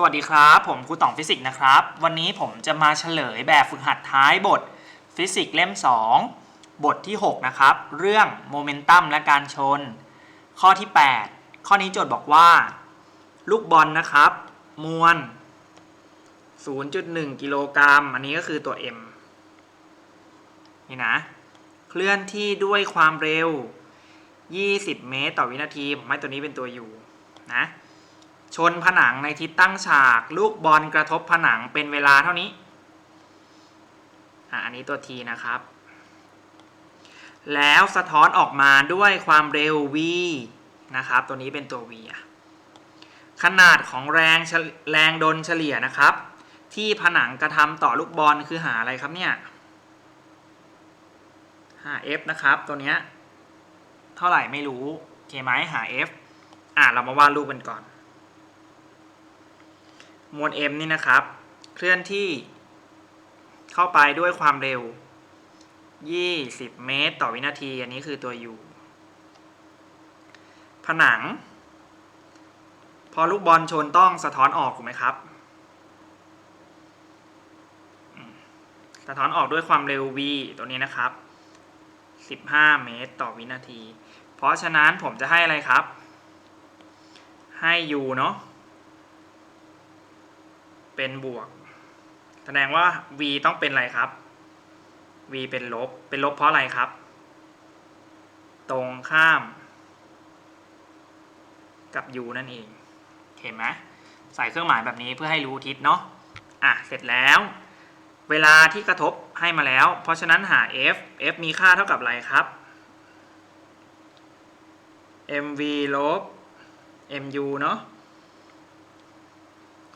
สวัสดีครับ ผมครูต่องฟิสิกส์นะครับ วันนี้ผมจะมาเฉลยแบบฝึกหัดท้ายบทฟิสิกส์เล่ม 2 บทที่ 6 นะครับ เรื่องโมเมนตัมและการชน ข้อที่ 8 ข้อนี้โจทย์บอกว่า ลูกบอลนะครับ มวล 0.1 กิโลกรัม อันนี้ก็คือตัว m นี่นะ เคลื่อนที่ด้วยความเร็ว 20 เมตร ต่อวินาที ผมให้ตัวนี้เป็นตัว u นะ ชนผนังในทิศตั้งฉาก ลูกบอลกระทบผนังเป็นเวลาเท่านี้อะอันนี้ตัว t นะครับ แล้วสะท้อนออกมาด้วยความเร็ว v นะครับ ตัวนี้เป็นตัว v ขนาดของแรงแรงดนเฉลี่ยนะครับ ที่ผนังกระทำต่อลูกบอลคือหาอะไรครับเนี่ยหา f นะครับ ตัวเนี้ยเท่าไหร่ไม่รู้โอเคไหมหา f อะเรามาวาดรูปกันก่อน มวล m นี่นะครับ เคลื่อนที่เข้าไปด้วยความเร็ว 20 เมตร ต่อวินาที อันนี้คือตัว u ผนัง พอลูกบอลชนต้องสะท้อนออกถูกไหมครับ สะท้อนออกด้วยความเร็ว v ตัวนี้นะครับ 15 เมตร ต่อวินาที เพราะฉะนั้นผมจะให้อะไรครับ ให้ u เนาะ เป็นบวก แสดงว่า v ต้องเป็นอะไรครับ v เป็นลบ เป็นลบเพราะอะไรครับ ตรงข้าม กับ u นั่นเอง เห็นไหมใส่เครื่องหมายแบบนี้เพื่อให้รู้ทิศเนาะ อะ เสร็จแล้ว เวลาที่กระทบให้มาแล้ว เพราะฉะนั้นหา f f มีค่าเท่ากับอะไรครับ mv ลบ mu เนาะ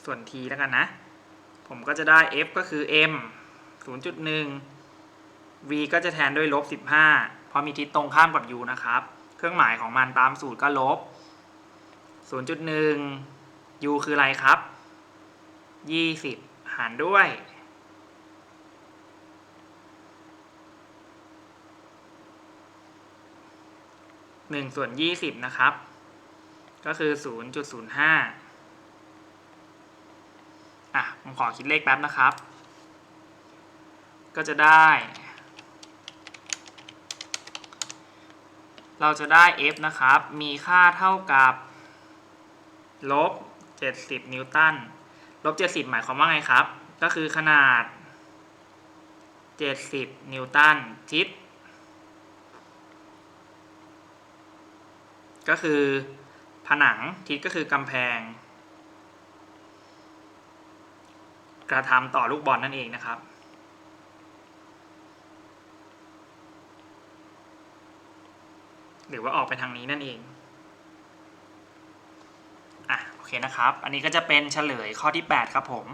ส่วน t แล้วกันนะ ผมก็จะได้ f ก็คือ m 0.1 v ก็จะแทนด้วยลบ 15 เพราะมีทิศตรงข้ามกับ u นะครับ เครื่องหมายของมันตามสูตรก็ลบ 0.1 u คืออะไรครับ 20 หารด้วย 1 ส่วน 20 นะครับ ก็คือ 0.05 อะผมขอคิดเลขแป๊บนะครับ ก็จะได้ เราจะได้ f นะครับ มีค่าเท่ากับลบ 70 นิวตัน ลบ 70 หมายความว่าไงครับ ก็คือขนาด 70 นิวตัน ทิศ ก็คือผนัง ทิศก็คือกำแพง กระทำต่อลูกบอลนั่นเองนะครับ หรือว่าออกไปทางนี้นั่นเองอะโอเคนะครับ อันนี้ก็จะเป็นเฉลยข้อที่ 8 ครับผม